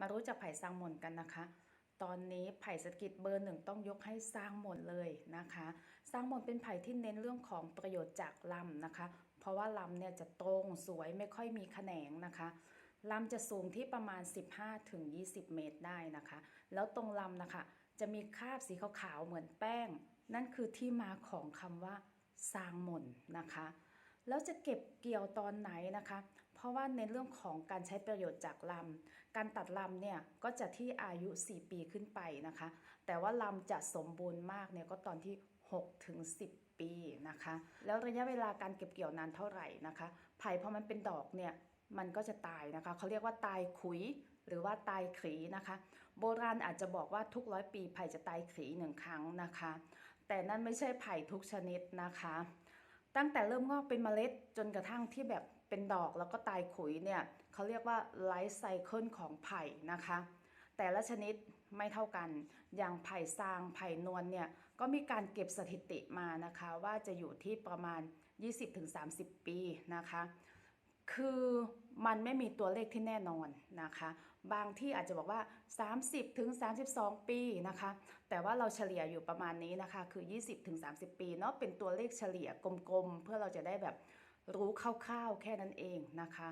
มารู้จักไผ่ซางมนกันนะคะ ตอนนี้ไผ่เศรษฐกิจเบอร์หนึ่งต้องยกให้ซางมนเลยนะคะซางมนเป็นไผ่ที่เน้นเรื่องของประโยชน์จากลำนะคะ เพราะว่าลำเนี่ยจะตรงสวยไม่ค่อยมีแขนงนะคะลำจะสูงที่ประมาณ 15-20 เมตรได้นะคะ แล้วตรงลำนะคะ จะมีคราบสีขาวๆเหมือนแป้ง นั่นคือที่มาของคำว่าซางมนนะคะ แล้วจะเก็บเกี่ยวตอนไหนนะคะ ราะว่าในเรื่องของการใช้ประโยชน์จากลำ การตัดลำเนี่ยก็จะที่อายุ 4 ปีขึ้นไปนะคะ แต่ว่าลำจะสมบูรณ์มากเนี่ยก็ตอนที่6ถึง10 ปีนะคะ แล้วระยะเวลาการเก็บเกี่ยวนานเท่าไหร่นะคะไผ่พอมันเป็นดอกเนี่ยมันก็จะตายนะคะเขาเรียกว่าตายขุยหรือว่าตายขีนะคะ โบราณอาจจะบอกว่าทุกร้อยปีไผ่จะตายขีหนึ่งครั้งนะคะ แต่นั่นไม่ใช่ไผ่ทุกชนิดนะคะ ตั้งแต่เริ่มงอกเป็นเมล็ดจนกระทั่งที่แบบเป็นดอกแล้วก็ตายขุยเนี่ยเขาเรียกว่าไลฟ์ไซเคิลของไผ่นะคะ แต่ละชนิดไม่เท่ากัน อย่างไผ่ซางไผ่นวลเนี่ยก็มีการเก็บสถิติมานะคะ ว่าจะอยู่ที่ประมาณ 20-30 ปีนะคะ คือมันไม่มีตัวเลขที่แน่นอนนะคะ บางที่อาจจะบอกว่า 30ถึง32 ปีนะคะ แต่ว่าเราเฉลี่ยอยู่ประมาณนี้นะคะ คือ 20ถึง30 ปีเนาะเป็นตัวเลขเฉลี่ยกลมๆ เพื่อเราจะได้แบบรู้คร่าวๆแค่นั้นเองนะคะ